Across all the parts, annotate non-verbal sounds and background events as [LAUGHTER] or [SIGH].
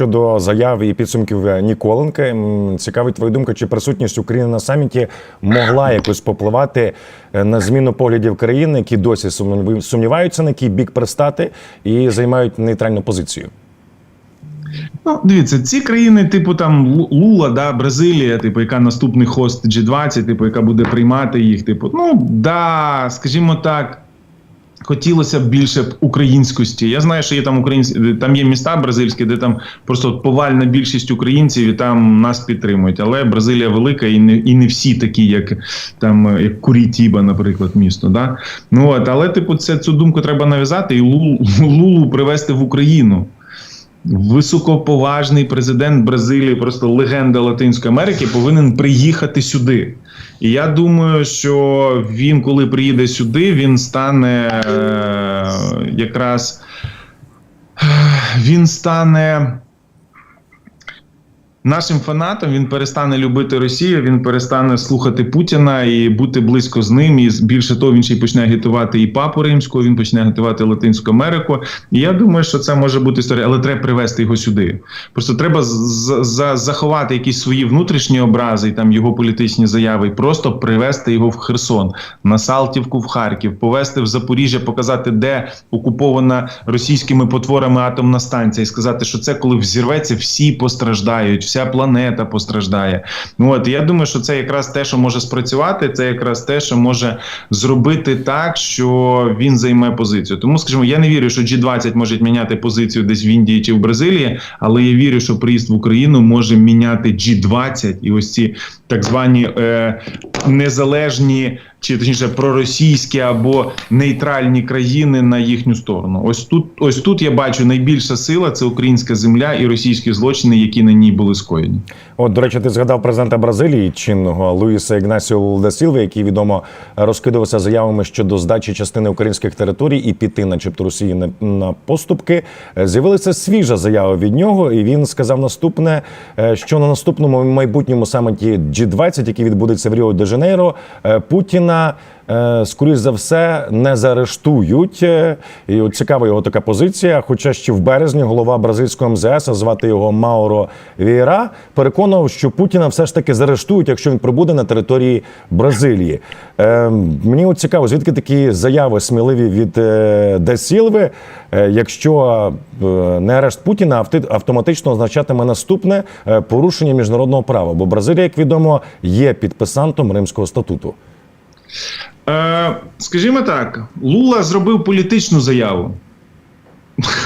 щодо заяв і підсумків е, Ніколенка. Цікавить твою думка, чи присутність України на саміті могла якось попливати е, на зміну поглядів країн, які досі сумнів- сумніваються, на який бік пристати і займають нейтральну позицію. Ну, дивіться, ці країни, типу там Лула, да, Бразилія, типу, яка наступний хост G20, типу, яка буде приймати їх, типу, ну да, скажімо так. Хотілося б більше українськості. Я знаю, що є там українські, там є міста бразильські, де там просто повальна більшість українців і там нас підтримують. Але Бразилія велика і не і не всі такі, як там як Курітіба, наприклад, місто. Да? Ну от, але типу, це цю думку треба нав'язати і Лулу, Лулу привезти в Україну високоповажний президент Бразилії, просто легенда Латинської Америки, повинен приїхати сюди. І я думаю, що він, коли приїде сюди, він стане е, якраз е, він стане. Нашим фанатом він перестане любити Росію, він перестане слухати Путіна і бути близько з ним. І більше того, він ще й почне агітувати і папу римського, він почне агітувати Латинську Америку. І я думаю, що це може бути історія, але треба привести його сюди. Просто треба за- заховати якісь свої внутрішні образи і там його політичні заяви, і просто привести його в Херсон, на Салтівку, в Харків, повести в Запоріжжя, показати, де окупована російськими потворами атомна станція, і сказати, що це коли взірветься, всі постраждають, вся планета постраждає. Ну от я думаю, що це якраз те, що може спрацювати, це якраз те, що може зробити так, що він займе позицію. Тому, скажімо, я не вірю, що G20 може міняти позицію десь в Індії чи в Бразилії, але я вірю, що приїзд в Україну може міняти G20 і ось ці так звані е, незалежні. Чи точніше проросійські або нейтральні країни на їхню сторону. Ось тут, ось тут я бачу найбільша сила це українська земля і російські злочини, які на ній були скоєні. От, до речі, ти згадав президента Бразилії чинного Луїса Ігнасіо Лулдасілви, який відомо розкидувався заявами щодо здачі частини українських територій і піти, начебто, Росії на, на поступки. Е, З'явилася свіжа заява від нього, і він сказав наступне: е, що на наступному майбутньому саміті G20, який відбудеться в Ріо де Жанейро, е, Путіна. е, Скоріш за все не заарештують. Е, І от цікава його така позиція. Хоча ще в березні голова бразильського МЗС, а звати його Мауро Вієра, переконував, що Путіна все ж таки заарештують, якщо він пробуде на території Бразилії. Е, мені от цікаво, звідки такі заяви сміливі від Де Сілви, е, якщо не арешт Путіна автоматично означатиме наступне порушення міжнародного права. Бо Бразилія, як відомо, є підписантом Римського статуту. Е, скажімо так, Лула зробив політичну заяву,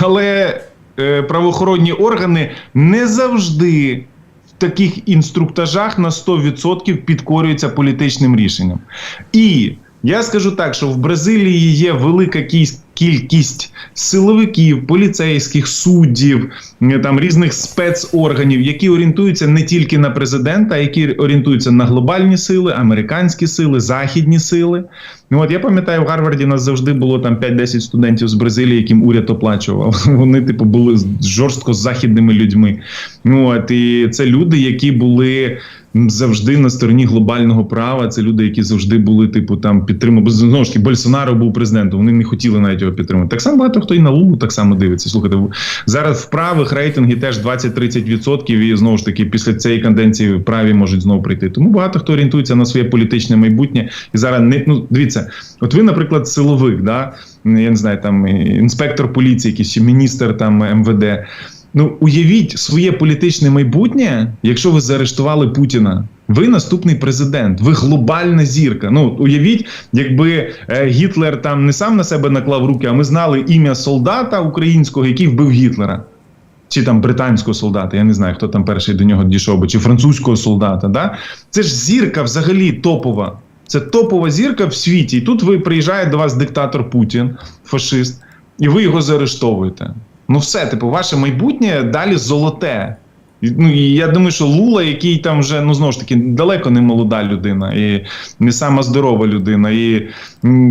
але е, правоохоронні органи не завжди в таких інструктажах на 100% підкорюються політичним рішенням. І я скажу так, що в Бразилії є велика кість. Кількість силовиків, поліцейських суддів, там різних спецорганів, які орієнтуються не тільки на президента, а які орієнтуються на глобальні сили, американські сили, західні сили. Ну от я пам'ятаю, в Гарварді нас завжди було там 5-10 студентів з Бразилії, яким уряд оплачував. [LAUGHS] Вони, типу, були жорстко західними людьми. Ну от і це люди, які були. Завжди на стороні глобального права. Це люди, які завжди були, типу, там підтримували. Знову ж таки, Больсонаро був президентом. Вони не хотіли навіть його підтримувати. Так само багато хто і на Лулу так само дивиться. Слухайте, зараз в правих рейтинги теж 20-30%, і знову ж таки, після цієї канденції праві можуть знову прийти. Тому багато хто орієнтується на своє політичне майбутнє. І зараз не ну дивіться, от ви, наприклад, силовик, да я не знаю, там інспектор поліції, якийсь чи міністр там МВД. Ну, уявіть своє політичне майбутнє, якщо ви заарештували Путіна. Ви наступний президент, ви глобальна зірка. Ну уявіть, якби е, Гітлер там не сам на себе наклав руки, а ми знали ім'я солдата українського, який вбив Гітлера. Чи там британського солдата, я не знаю, хто там перший до нього дійшов, би, чи французького солдата. Да? Це ж зірка взагалі топова. Це топова зірка в світі. І тут ви приїжджає до вас диктатор Путін, фашист, і ви його заарештовуєте. Ну, все, типу, ваше майбутнє далі золоте. Ну і я думаю, що Лула, який там вже ну знову ж таки далеко не молода людина, і не сама здорова людина, і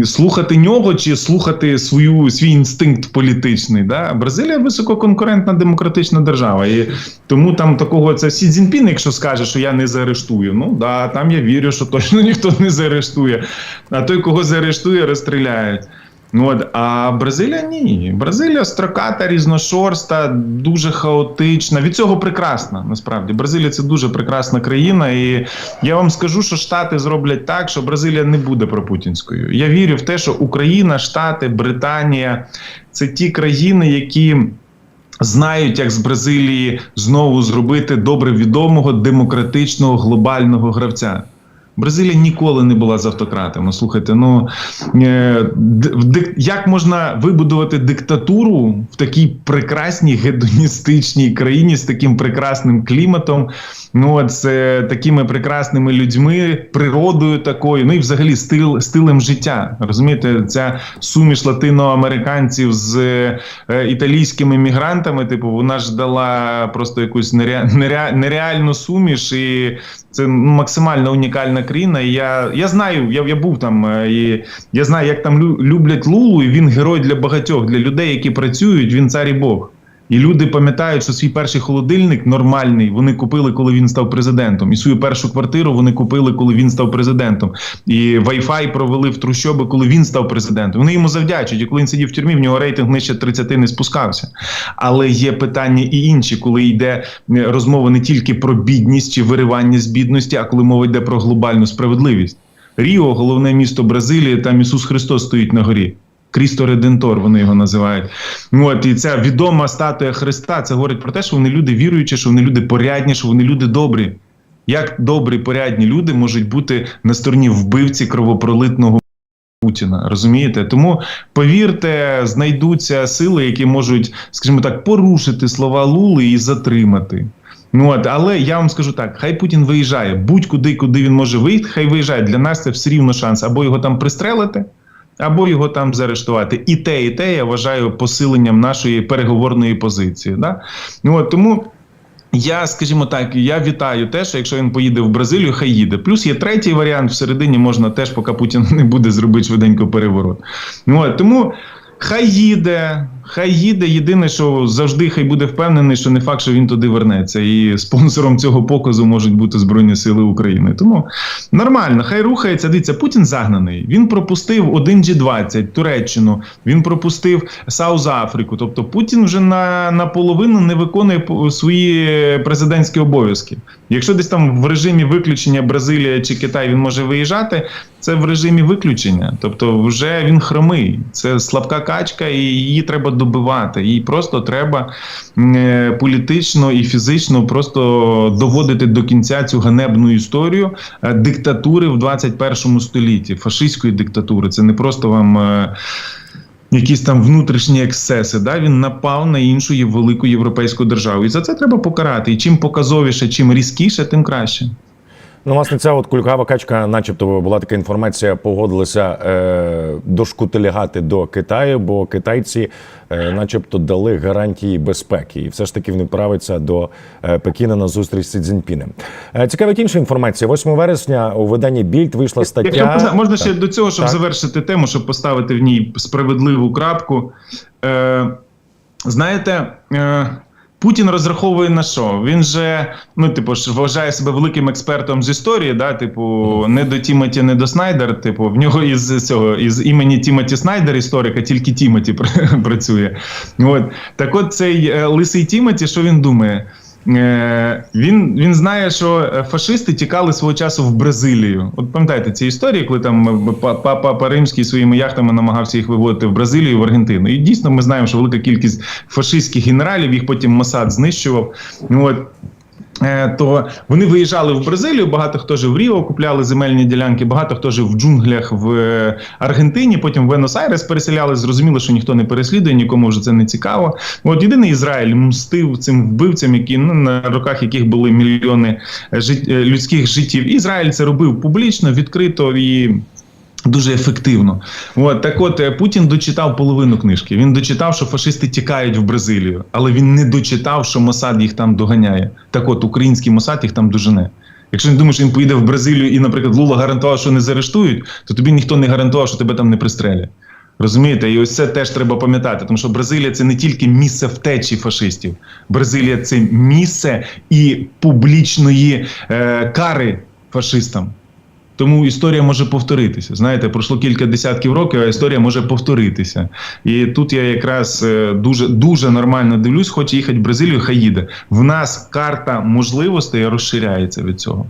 слухати нього чи слухати свою свій інстинкт політичний. Да? Бразилія висококонкурентна демократична держава. І тому там такого це Сі Цзіньпін, якщо скаже, що я не заарештую. Ну да, там я вірю, що точно [LAUGHS] ніхто не заарештує. А той, кого заарештує, розстріляють. Ну, От, а Бразилія ні. Бразилія строката, різношорста, дуже хаотична. Від цього прекрасна. Насправді Бразилія це дуже прекрасна країна. І я вам скажу, що Штати зроблять так, що Бразилія не буде пропутінською. Я вірю в те, що Україна, Штати, Британія це ті країни, які. Знають, як з Бразилії знову зробити добре відомого демократичного глобального гравця. Бразилія ніколи не була з автократами. Слухайте, ну е, як можна вибудувати диктатуру в такій прекрасній гедоністичній країні з таким прекрасним кліматом, ну от з е, такими прекрасними людьми, природою такою, ну і взагалі стил, стилем життя. Розумієте, ця суміш латиноамериканців з е, італійськими мігрантами, типу, вона ж дала просто якусь нереа, нереа, нереальну суміш і це максимально унікальна країна. І я, я знаю, я, я був там, е, і я знаю, як там лю- люблять Лулу, і він герой для багатьох, для людей, які працюють, він цар і Бог. І люди пам'ятають, що свій перший холодильник нормальний вони купили, коли він став президентом. І свою першу квартиру вони купили, коли він став президентом. І Wi-Fi провели в трущоби, коли він став президентом. Вони йому завдячують. І коли він сидів в тюрмі, в нього рейтинг нижче 30 не спускався. Але є питання і інші, коли йде е, розмова не тільки про бідність чи виривання з бідності, а коли мова йде про глобальну справедливість. Ріо, головне місто Бразилії, там Ісус Христос стоїть на горі. Крісто Редентор, вони його називають. От і ця відома статуя Христа. Це говорить про те, що вони люди віруючі, що вони люди порядні, що вони люди добрі. Як добрі, порядні люди можуть бути на стороні вбивці кровопролитного Путіна? Розумієте? Тому повірте, знайдуться сили, які можуть, скажімо так, порушити слова Лули і затримати. Ну от, але я вам скажу так: хай Путін виїжджає будь-куди, куди він може виїхати, хай виїжджає. Для нас це все рівно шанс або його там пристрелити, або його там заарештувати. І те, і те я вважаю посиленням нашої переговорної позиції. Да? Ну, от, тому. Я, скажімо так, я вітаю те, що якщо він поїде в Бразилію, хай їде. Плюс є третій варіант всередині можна теж, поки Путін [LAUGHS] не буде зробити швиденько переворот. Ну, тому хай їде, хай їде. Єдине, що завжди хай буде впевнений, що не факт, що він туди вернеться. І спонсором цього показу можуть бути Збройні Сили України. Тому нормально, хай рухається. Дивіться, Путін загнаний. Він пропустив 1 G20, Туреччину, він пропустив Саус Африку. Тобто Путін вже на, наполовину не виконує свої президентські обов'язки. Якщо десь там в режимі виключення Бразилія чи Китай він може виїжджати, це в режимі виключення. Тобто, вже він хромий. Це слабка качка, і її треба добивати. Їй просто треба е, політично і фізично просто доводити до кінця цю ганебну історію е, диктатури в 21 столітті, фашистської диктатури. Це не просто вам. е, Якісь там внутрішні ексцеси, да він напав на іншу велику європейську державу, і за це треба покарати. І чим показовіше, чим різкіше, тим краще. Ну, власне, ця от кулькава качка, начебто, була така інформація, погодилися е, дошкутилягати до Китаю, бо китайці, е, начебто, дали гарантії безпеки, і все ж таки вони правиться до е, Пекіна на зустріч з Цзіньпінем. Е, цікавить інша інформація. 8 вересня у виданні Більд вийшла стаття. Якщо можна, можна ще Так. до цього, щоб Так. завершити тему, щоб поставити в ній справедливу крапку. Е, знаєте, е, Путін розраховує на що? Він же, ну, типу, ж вважає себе великим експертом з історії, да, типу, не до Тімоті, не до Снайдер. Типу, в нього із цього із імені Тімоті Снайдер, історика, тільки Тімоті [LAUGHS] працює. От. Так от цей е, лисий Тімоті, що він думає? Е, він, він знає, що е, фашисти тікали свого часу в Бразилію. От пам'ятаєте ці історії, коли там па- папа Римський своїми яхтами намагався їх виводити в Бразилію, в Аргентину. І дійсно ми знаємо, що велика кількість фашистських генералів їх потім Масад знищував. От. Е, То вони виїжджали в Бразилію, багато хто жив в Ріо, купляли земельні ділянки, багато хто жив в джунглях в е, Аргентині, потім в Буенос-Айрес переселяли. Зрозуміло, що ніхто не переслідує, нікому вже це не цікаво. От єдиний Ізраїль мстив цим вбивцям, які ну, на руках яких були мільйони е, жит- людських життів. Ізраїль це робив публічно, відкрито і. Дуже ефективно. От так, от е, Путін дочитав половину книжки. Він дочитав, що фашисти тікають в Бразилію, але він не дочитав, що Мосад їх там доганяє. Так, от український Мосад їх там дожене. Якщо він думає, що він поїде в Бразилію і, наприклад, Лула гарантував, що не заарештують, то тобі ніхто не гарантував, що тебе там не пристрелять. Розумієте, і ось це теж треба пам'ятати, тому що Бразилія це не тільки місце втечі фашистів, Бразилія це місце і публічної е, кари фашистам. Тому історія може повторитися. Знаєте, пройшло кілька десятків років, а історія може повторитися. І тут я якраз е, дуже дуже нормально дивлюсь, хоче їхати в Бразилію, хай їде. В нас карта можливостей розширяється від цього.